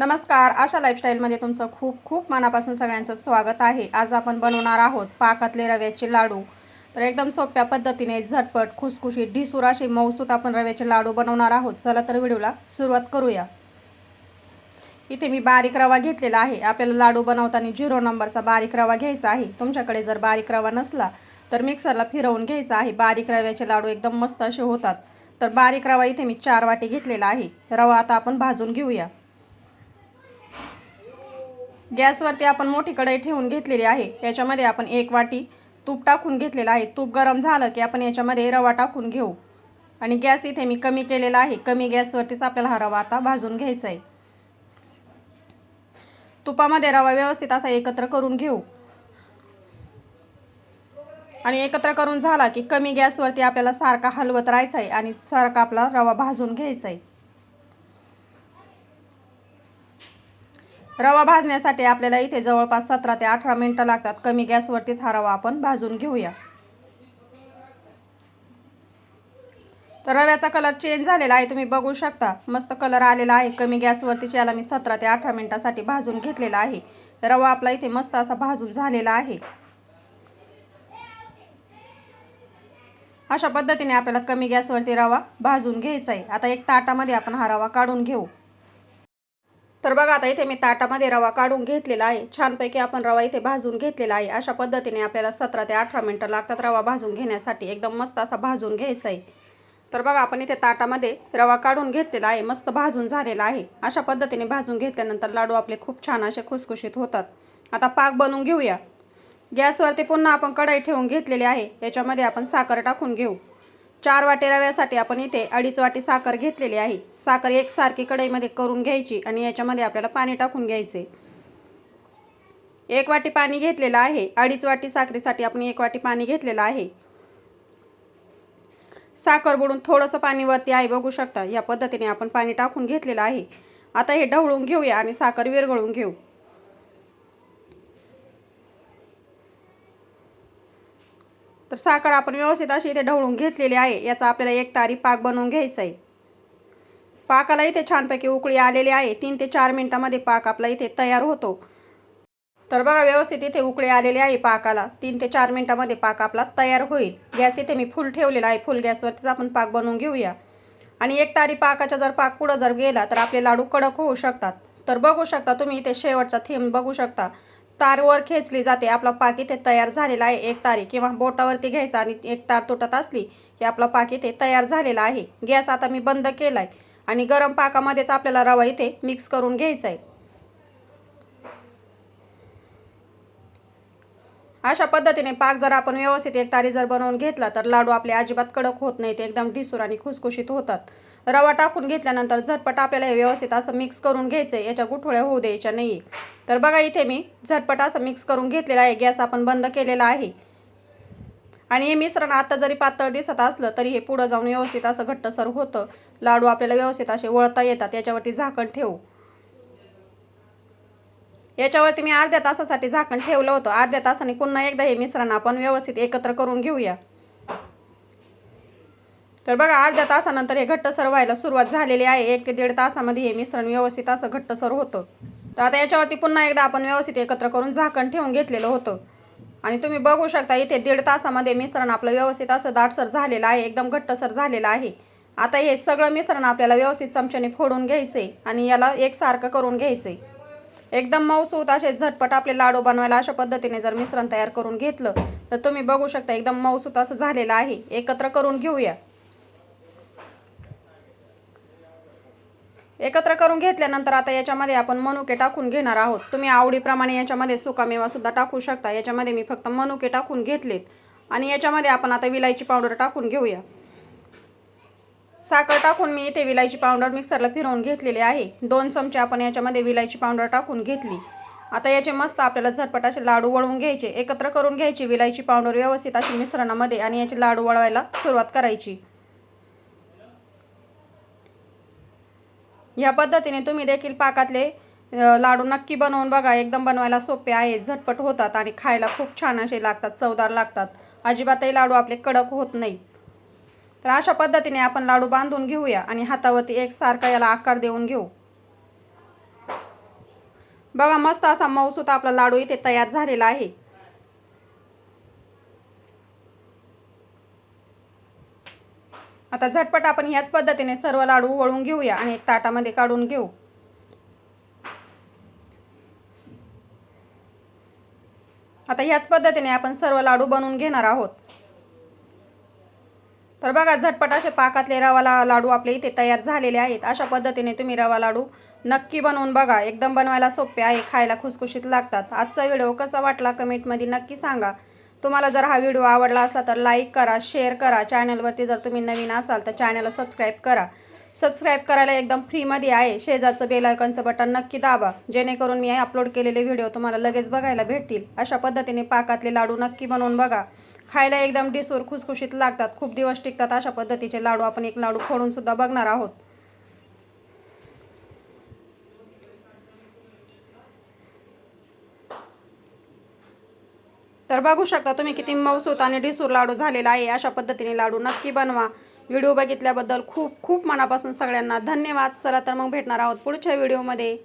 नमस्कार आशा लाईफस्टाईलमध्ये तुमचं खूप खूप मनापासून सगळ्यांचं स्वागत आहे. आज आपण बनवणार आहोत पाकातले रव्याचे लाडू. तर एकदम सोप्या पद्धतीने झटपट खुसखुशीत ढिसूर असे मौसूत आपण रव्याचे लाडू बनवणार आहोत. चला तर व्हिडिओला सुरुवात करूया. इथे मी बारीक रवा घेतलेला आहे. आपल्याला लाडू बनवताना झिरो नंबरचा बारीक रवा घ्यायचा आहे. तुमच्याकडे जर बारीक रवा नसला तर मिक्सरला फिरवून घ्यायचा आहे. बारीक रव्याचे लाडू एकदम मस्त असे होतात. तर बारीक रवा इथे मी चार वाटी घेतलेला आहे. रवा आता आपण भाजून घेऊया. गॅसवरती आपण मोठी कढई ठेवून घेतलेली आहे. याच्यामध्ये आपण एक वाटी तूप टाकून घेतलेलं आहे. तूप गरम झालं की आपण याच्यामध्ये रवा टाकून घेऊ. आणि गॅस इथे मी कमी केलेला आहे. कमी गॅसवरतीच आपल्याला हा रवा आता भाजून घ्यायचा आहे. तुपामध्ये रवा व्यवस्थित असा एकत्र करून घेऊ. आणि एकत्र करून झाला की कमी गॅसवरती आपल्याला सारखा हलवत राहायचा आहे आणि सारखा आपला रवा भाजून घ्यायचा आहे. रवा भाजण्यासाठी आपल्याला इथे जवळपास सतरा ते अठरा मिनटं लागतात. कमी गॅसवरतीच हा रवा आपण भाजून घेऊया. तर रव्याचा कलर चेंज झालेला आहे तुम्ही बघू शकता. मस्त कलर आलेला आहे कमी गॅसवरतीच याला मी सतरा ते अठरा मिनटासाठी भाजून घेतलेला आहे. रवा आपला इथे मस्त असा भाजून झालेला आहे. अशा पद्धतीने आपल्याला कमी गॅसवरती रवा भाजून घ्यायचा आहे. आता एक ताटामध्ये आपण हा रवा काढून घेऊ. तर बघा आता इथे मी ताटामध्ये रवा काढून घेतलेला आहे. छानपैकी आपण रवा इथे भाजून घेतलेला आहे. अशा पद्धतीने आपल्याला सतरा ते अठरा मिनटं लागतात रवा भाजून घेण्यासाठी. एकदम मस्त असा भाजून घ्यायचा आहे. तर बघा आपण इथे ताटामध्ये रवा काढून घेतलेला आहे. मस्त भाजून झालेला आहे. अशा पद्धतीने भाजून घेतल्यानंतर लाडू आपले खूप छान असे खुसखुशीत होतात. आता पाक बनवून घेऊया. गॅसवरती पुन्हा आपण कढाई ठेवून घेतलेली आहे. याच्यामध्ये आपण साखर टाकून घेऊ. चार वाटे रव्यासाठी आपण इथे अडीच वाटी साखर घेतलेली आहे. साखर एकसारखी कढईमध्ये करून घ्यायची आणि याच्यामध्ये आपल्याला पाणी टाकून घ्यायचे. एक वाटी पाणी घेतलेलं आहे. अडीच वाटी साखरेसाठी आपण एक वाटी पाणी घेतलेलं आहे. साखर बुडून थोडंसं पाणी वरती आहे बघू शकता. या पद्धतीने आपण पाणी टाकून घेतलेलं आहे. आता हे ढवळून घेऊया आणि साखर विरघळून घेऊ. तर साखर आपण व्यवस्थित अशी इथे ढवळून घेतलेली आहे. याचा आपल्याला एक तारी पाक बनवून घ्यायचा आहे पाकाला इथे छानपैकी उकळी आलेली आहे. तीन ते चार मिनटामध्ये पाक आपला इथे तयार होतो. तर बघा व्यवस्थित इथे उकळी आलेली आहे पाकाला. तीन ते चार मिनटामध्ये पाक आपला तयार होईल. गॅस इथे मी फुल ठेवलेला आहे. फुल गॅसवरतीच आपण पाक बनवून घेऊया. आणि एक तारी पाकाचा जर पाक पुढं जर गेला तर आपले लाडू कडक होऊ शकतात. तर बघू शकता तुम्ही इथे शेवटचा थेंब बघू शकता. तारवर खेचली जाते. आपला पाक इथे तयार झालेला आहे. एक तारी किंवा बोटावरती घ्यायचा आणि एक तार तुटत असली की आपला पाक इथे तयार झालेला आहे. गॅस आता मी बंद केला आहे आणि गरम पाकामध्येच आपल्याला रवा इथे मिक्स करून घ्यायचा आहे. अशा पद्धतीने पाक जर आपण व्यवस्थित एक तारी जर बनवून घेतला तर लाडू आपले अजिबात कडक होत नाही ते एकदम ढिसूर आणि खुसखुशीत होतात. रवा टाकून घेतल्यानंतर झटपट आपल्याला हे व्यवस्थित असं मिक्स करून घ्यायचं आहे याच्या गुठोळ्या होऊ द्यायच्या नाही. तर बघा इथे मी झटपट असं मिक्स करून घेतलेला आहे गॅस आपण बंद केलेला आहे. आणि हे मिश्रण आता जरी पातळ दिसत असलं तरी हे पुढं जाऊन व्यवस्थित असं घट्टसर होतं. लाडू आपल्याला व्यवस्थित असे वळता येतात याच्यावरती झाकण ठेवू. याच्यावरती मी अर्ध्या तासासाठी झाकण ठेवलं होतं. अर्ध्या तासाने पुन्हा एकदा हे मिश्रण आपण व्यवस्थित एकत्र करून घेऊया. तर बघा अर्ध्या तासानंतर हे घट्टसर व्हायला सुरुवात झालेली आहे. एक ते दीड तासामध्ये हे मिश्रण व्यवस्थित असं घट्टसर होतं. तर आता याच्यावरती पुन्हा एकदा आपण व्यवस्थित एकत्र करून झाकण ठेवून घेतलेलं होतं. आणि तुम्ही बघू शकता इथे दीड तासामध्ये मिश्रण आपलं व्यवस्थित असं दाटसर झालेलं आहे. एकदम घट्टसर झालेलं आहे. आता हे सगळं मिश्रण आपल्याला व्यवस्थित चमच्याने फोडून घ्यायचं आहे आणि याला एकसारखं करून घ्यायचं आहे एकदम मऊसूत असे झटपट आपले लाडू बनवायला अशा पद्धतीने जर मिश्रण तयार करून घेतलं तर तुम्ही बघू शकता एकदम मऊसूत असं झालेलं आहे. एकत्र करून घेऊया. एकत्र करून घेतल्यानंतर आता याच्यामध्ये आपण मनुके टाकून घेणार आहोत. तुम्ही आवडीप्रमाणे याच्यामध्ये सुकामेवासुद्धा टाकू शकता. याच्यामध्ये मी फक्त मनुके टाकून घेतलेत. आणि याच्यामध्ये आपण आता विलायची पावडर टाकून घेऊया. साखर टाकून मी इथे विलायची पावडर मिक्सरला फिरवून घेतलेली आहे. दोन चमचे आपण याच्यामध्ये विलायची पावडर टाकून घेतली. आता याचे मस्त आपल्याला झटपट असे लाडू वळवून घ्यायचे. एकत्र करून घ्यायची विलायची पावडर व्यवस्थित अशी मिश्रणामध्ये आणि याचे लाडू वळवायला सुरुवात करायची. या पद्धतीने तुम्ही देखील पाकातले लाडू नक्की बनवून बघा. एकदम बनवायला सोपे आहेत झटपट होतात आणि खायला खूप छान असे लागतात चवदार लागतात. अजिबातही लाडू आपले कडक होत नाही. तर अशा पद्धतीने आपण लाडू बांधून घेऊया आणि हातावरती एकसारखा याला आकार देऊन घेऊ. बघा मस्त असा मऊसूत आपला लाडू इथे तयार झालेला आहे. आता झटपट आपण ह्याच पद्धतीने सर्व लाडू वळून घेऊया आणि एक ताटामध्ये काढून घेऊ. आता ह्याच पद्धतीने आपण सर्व लाडू बनवून घेणार आहोत. तर बघा झटपट असे पाकातले रवा ला लाडू आपले इथे तयार झालेले आहेत. अशा पद्धतीने तुम्ही रवा लाडू नक्की बनवून बघा. एकदम बनवायला सोपे आहे खायला खुसखुशीत लागतात. आजचा व्हिडिओ कसा वाटला कमेंटमध्ये नक्की सांगा. तुम्हाला जर हा व्हिडिओ आवडला असा तर लाईक करा शेअर करा. चॅनलवरती जर तुम्ही नवीन असाल तर चॅनलला सबस्क्राईब करा. सबस्क्राईब करायला एकदम फ्रीमध्ये आहे. शेजारचं बेलायकॉनचं बटन नक्की दाबा. जेणेकरून मी अपलोड केलेले व्हिडिओ तुम्हाला लगेच बघायला भेटतील. अशा पद्धतीने पाकातले लाडू नक्की बनवून बघा. खायला एकदम डिसूर खुसखुशीत लागतात. खूप दिवस टिकतात अशा पद्धतीचे लाडू. आपण एक लाडू फोडून सुद्धा बघणार आहोत. तर बघू शकता तुम्ही किती मऊसूत आणि डिसूर लाडू झालेला आहे. अशा पद्धतीने लाडू नक्की बनवा. व्हिडिओ बघितल्याबद्दल खूप खूप मनापासून सगळ्यांना धन्यवाद. चला तर मग भेटणार आहोत पुढच्या व्हिडिओमध्ये.